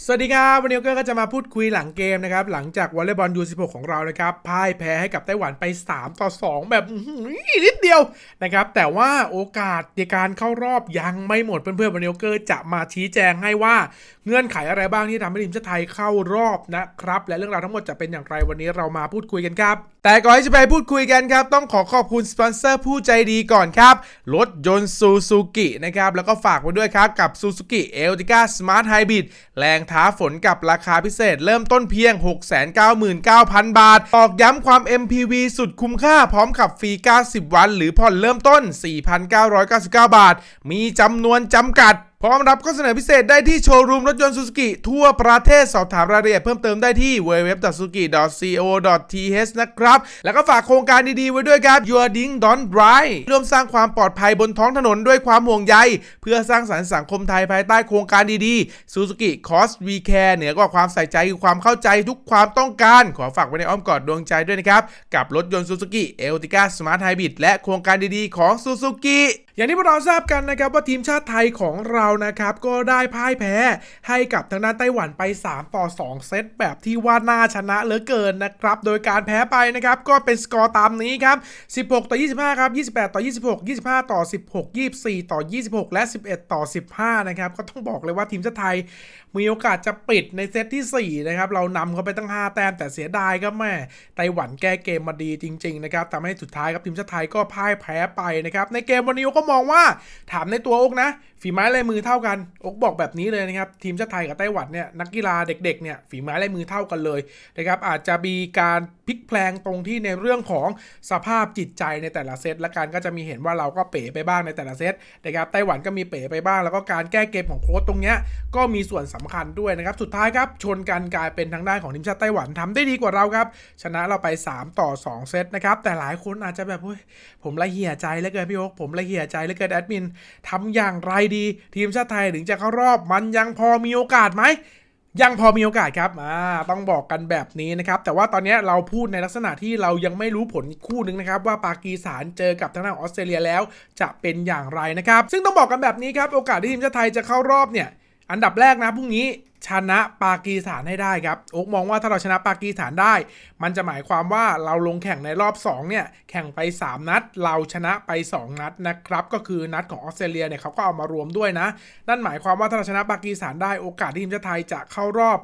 สวัสดีครับวันนี้ก็จะมาพูดคุยหลังเกมนะครับ หลังจากวอลเลย์บอลยู16ของเรานะครับพ่ายแพ้ให้กับไต้หวันไป 3 ต่อ 2 แบบนิดเดียวนะครับ แต่ว่าโอกาสในการเข้ารอบยังไม่หมดเพื่อนๆวันนี้ก็จะมาชี้แจงให้ว่าเงื่อนไขอะไรบ้างที่ทำให้ทีมชาติไทยเข้ารอบนะครับ และเรื่องราวทั้งหมดจะเป็นอย่างไรวันนี้เรามาพูดคุยกันครับ แต่ก่อนที่จะไปพูดคุยกันครับต้องขอขอบคุณสปอนเซอร์ผู้ใจดีก่อนครับรถยนต์ซูซูกินะครับแล้วก็ฝากไว้ด้วยครับกับซูซูกิเอลติก้าสมาร์ทไฮบริดแรงท้าฝนกับราคาพิเศษ เริ่มต้นเพียง 699,000 บาท ตอกย้ำความ MPV สุดคุ้มค่าพร้อมขับฟรี 90 วัน หรือผ่อนเริ่มต้น 4,999 บาท มีจำนวนจำกัด พร้อมรับข้อเสนอพิเศษได้ที่โชว์รูมรถยนต์ซูซูกิทั่วประเทศสอบถามรายละเอียดเพิ่มเติมได้ที่ www.suzuki.co.th นะครับ แล้วก็ฝากโครงการดี ๆ ไว้ด้วยครับ Your Ding Don't Drive ร่วมสร้างความปลอดภัยบนท้องถนนด้วยความห่วงใย เพื่อสร้างสรรค์สังคมไทยภายใต้โครงการดีๆ Suzuki Cost We Care เหนือกว่าความใส่ใจคือความเข้าใจทุกความต้องการ ขอฝากไว้ในอ้อมกอดดวงใจด้วยนะครับกับรถยนต์ Suzuki Ertiga Smart Hybrid และโครงการดีๆของ Suzuki อย่างที่พวกเราทราบกันนะครับว่าทีมชาติไทยของเรานะครับก็ได้พ่ายแพ้ให้กับทางด้านไต้หวันไป 3 ต่อ 2 เซตแบบที่ว่าน่าชนะเหลือเกินนะครับโดยการแพ้ไปนะครับก็เป็นสกอร์ตามนี้ครับ 16 ต่อ 25 ครับ 28 ต่อ 26 25 ต่อ 16 24 ต่อ 26 และ 11 ต่อ 15 นะครับก็ต้องบอกเลยว่าทีมชาติไทยมีโอกาสจะปิดในเซตที่4นะครับเรานำเขาไปตั้ง 5 แต้มแต่เสียดายครับแม่ไต้หวันแก้เกมมาดีจริงๆนะครับทำให้สุดท้ายครับทีมชาติไทยก็พ่ายแพ้ไปนะครับในเกมวันนี้ก็มองว่าถามในตัวอกนะ ฝีไม้ลายมือเท่ากันอกบอกแบบนี้เลยนะครับ ทีมชาติไทยกับไต้หวันเนี่ยนักกีฬาเด็กๆเนี่ยฝีไม้ลายมือเท่ากันเลยนะครับอาจจะมีการพลิกแพลงตรงที่ในเรื่องของสภาพจิตใจในแต่ละเซตและการก็จะมีเห็นว่าเราก็เป๋ไปบ้างในแต่ละเซตนะครับไต้หวันก็มีเป๋ไปบ้าง แล้วก็การแก้เกมของโค้ชตรงเนี้ยก็มีส่วนสำคัญด้วยนะครับสุดท้ายครับชนกันกลายเป็นทางด้านของทีมชาติไต้หวันทำได้ดีกว่าเราครับชนะเราไป 3 ต่อ 2 เซตนะครับแต่หลายคนอาจจะแบบเฮ้ยผมละเหี่ยใจเหลือเกินพี่โอ๊คผมละเหี่ยใจเหลือเกินแอดมินทำอย่างไรดี ทีมชาติไทยถึงจะเข้ารอบมันยังพอมีโอกาสไหมยังพอมีโอกาสครับ อ่า ต้องบอกกันแบบนี้นะครับ แต่ว่าตอนนี้เราพูดในลักษณะที่เรายังไม่รู้ผลคู่หนึ่งนะครับ ว่าปากีสถานเจอกับทางด้านออสเตรเลียแล้ว จะเป็นอย่างไรนะครับ ซึ่งต้องบอกกันแบบนี้ครับ โอกาสที่ทีมชาติไทยจะเข้ารอบเนี่ย อันดับแรกนะพรุ่งนี้ชนะปากีสถานให้ได้ครับโอ๊กมองว่าถ้าเราชนะปากีสถานได้ มันจะหมายความว่าเราลงแข่งในรอบ 2 เนี่ย แข่งไป 3 นัด เราชนะไป 2 นัดนะครับ ก็คือนัดของออสเตรเลียเนี่ยเขาก็เอามารวมด้วยนะ นั่นหมายความว่าถ้าเราชนะปากีสถานได้โอกาสที่ทีมชาติไทยจะเข้ารอบ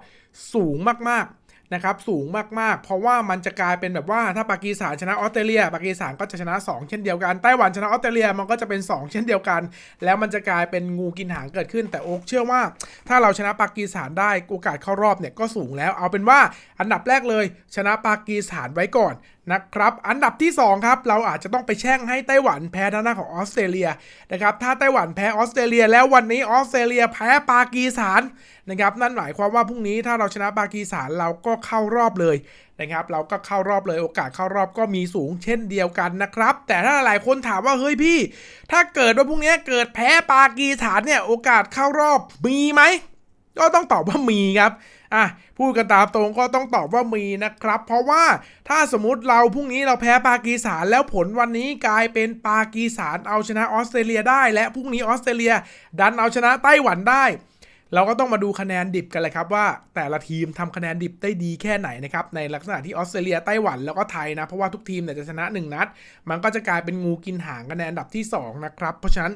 สูงมากๆ นะครับสูงมากๆ เพราะว่ามันจะกลายเป็นแบบว่าถ้าปากีสถานชนะออสเตรเลีย ปากีสถานก็จะชนะ 2 เช่นเดียวกัน ไต้หวันชนะออสเตรเลียมันก็จะเป็น 2 เช่นเดียวกัน แล้วมันจะกลายเป็นงูกินหางเกิดขึ้น แต่โอ๊กเชื่อว่า ถ้าเราชนะปากีสถานได้โอกาสเข้ารอบเนี่ยก็สูงแล้ว เอาเป็นว่าอันดับแรกเลย ชนะปากีสถานไว้ก่อนนะครับ อันดับที่ 2 ครับ เราอาจจะต้องไปแช่งให้ไต้หวันแพ้ทางด้าของออสเตรเลียนะครับ ถ้าไต้หวันแพ้ออสเตรเลีย แล้ววันนี้ออสเตรเลียแพ้ปากีสถานนะครับ นั่นหมายความว่าพรุ่งนี้ถ้าเราชนะปากีสถานเราก็เข้ารอบเลยนะครับ เราก็เข้ารอบเลยโอกาสเข้ารอบก็มีสูงเช่นเดียวกันนะครับ แต่ถ้าหลายคนถามว่าเฮ้ยพี่ ถ้าเกิดว่าพรุ่งนี้เกิดแพ้ปากีสถานเนี่ยโอกาสเข้ารอบมีไหมก็ต้องตอบว่ามีครับอะพูดกันตามตรงก็ต้องตอบว่ามีนะครับ เพราะว่าถ้าสมมติเราพรุ่งนี้เราแพ้ปากีสถานแล้วผลวันนี้กลายเป็นปากีสถานเอาชนะออสเตรเลียได้ และพรุ่งนี้ออสเตรเลีย ดันเอาชนะไต้หวันได้ เราก็ต้องมาดูคะแนนดิบกันเลยครับว่าแต่ละทีมทำคะแนนดิบได้ดีแค่ไหนนะครับในลักษณะที่ออสเตรเลียไต้หวันแล้วก็ไทยนะเพราะว่าทุกทีมเนี่ยจะชนะ 1 นัด มันก็จะกลายเป็นงูกินหางกันในอันดับที่ 2 นะครับ เพราะฉะนั้น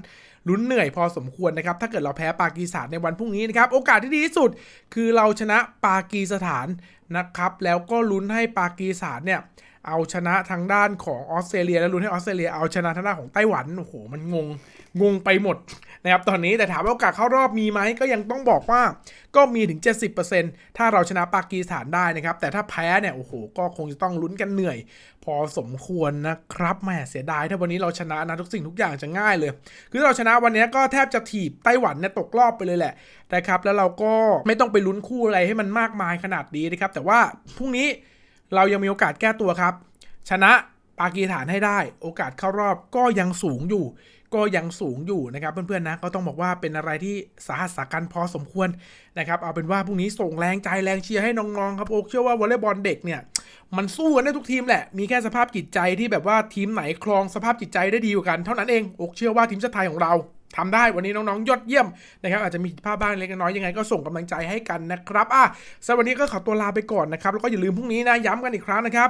ลุ้นเหนื่อยพอสมควรนะครับ ถ้าเกิดเราแพ้ปากีสถานในวันพรุ่งนี้นะครับ โอกาสที่ดีที่สุด คือเราชนะปากีสถานนะครับ แล้วก็ลุ้นให้ปากีสถานเนี่ย เอาชนะทางด้านของออสเตรเลียแล้วลุ้นให้ออสเตรเลียเอาชนะทางด้านของไต้หวันโอ้โหมันงงงงไปหมดนะครับตอนนี้แต่ถามว่าโอกาสเข้ารอบมีไหมก็ยังต้องบอกว่าก็มีถึง 70%ถ้าเราชนะปากีสถานได้นะครับ แต่ถ้าแพ้เนี่ยโอ้โหก็คงจะต้องลุ้นกันเหนื่อย พอสมควรนะครับแหมเสียดายถ้าวันนี้เราชนะนะทุกสิ่งทุกอย่างจะง่ายเลย คือเราชนะวันนี้ก็แทบจะถีบไต้หวันเนี่ยตกรอบไปเลยแหละนะครับแล้วเราก็ไม่ต้องไปลุ้นคู่อะไรให้มันมากมายขนาดนี้นะครับแต่ว่าพรุ่งนี้ เรายังมีโอกาสแก้ตัวครับ ชนะปากีสถานให้ได้ โอกาสเข้ารอบก็ยังสูงอยู่ ก็ยังสูงอยู่นะครับเพื่อนๆนะก็ต้องบอกว่าเป็นอะไรที่สาหัสสากันพอสมควรนะครับเอาเป็นว่าพรุ่งนี้ส่งแรงใจแรงเชียร์ให้น้องๆครับโอ๊คเชื่อว่าวอลเลย์บอลเด็กเนี่ยมันสู้กันได้ทุกทีมแหละ มีแค่สภาพจิตใจที่แบบว่าทีมไหนครองสภาพจิตใจได้ดีกว่ากัน เท่านั้นเองโอ๊คเชื่อว่าทีมชาติไทยของเรา ทำได้วันนี้น้องๆ ยอดเยี่ยมนะครับอาจจะมีผิดพลาดบ้างเล็กน้อยยังไงก็ส่งกำลังใจให้กันนะครับอะสำหรับวันนี้ก็ขอตัวลาไปก่อนนะครับ แล้วก็อย่าลืมพรุ่งนี้นะย้ำกันอีกครั้งนะครับ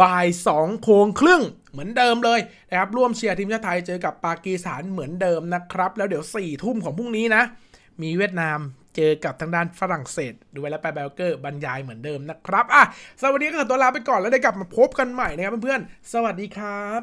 บ่าย2โมงครึ่งเหมือนเดิมเลยนะครับร่วมเชียร์ทีมชาติไทยเจอกับปากีสถานเหมือนเดิมนะครับ แล้วเดี๋ยว4ี่ทุ่มของพรุ่งนี้นะ มีเวียดนามเจอกับทางด้านฝรั่งเศสดูไว้แล้วไปเบลเกอร์บรรยายเหมือนเดิมนะครับอะสำหรับวันนี้ก็ขอตัวลาไปก่อนแล้วได้กลับมาพบกันใหม่นะครับเพื่อนๆสวัสดีครับ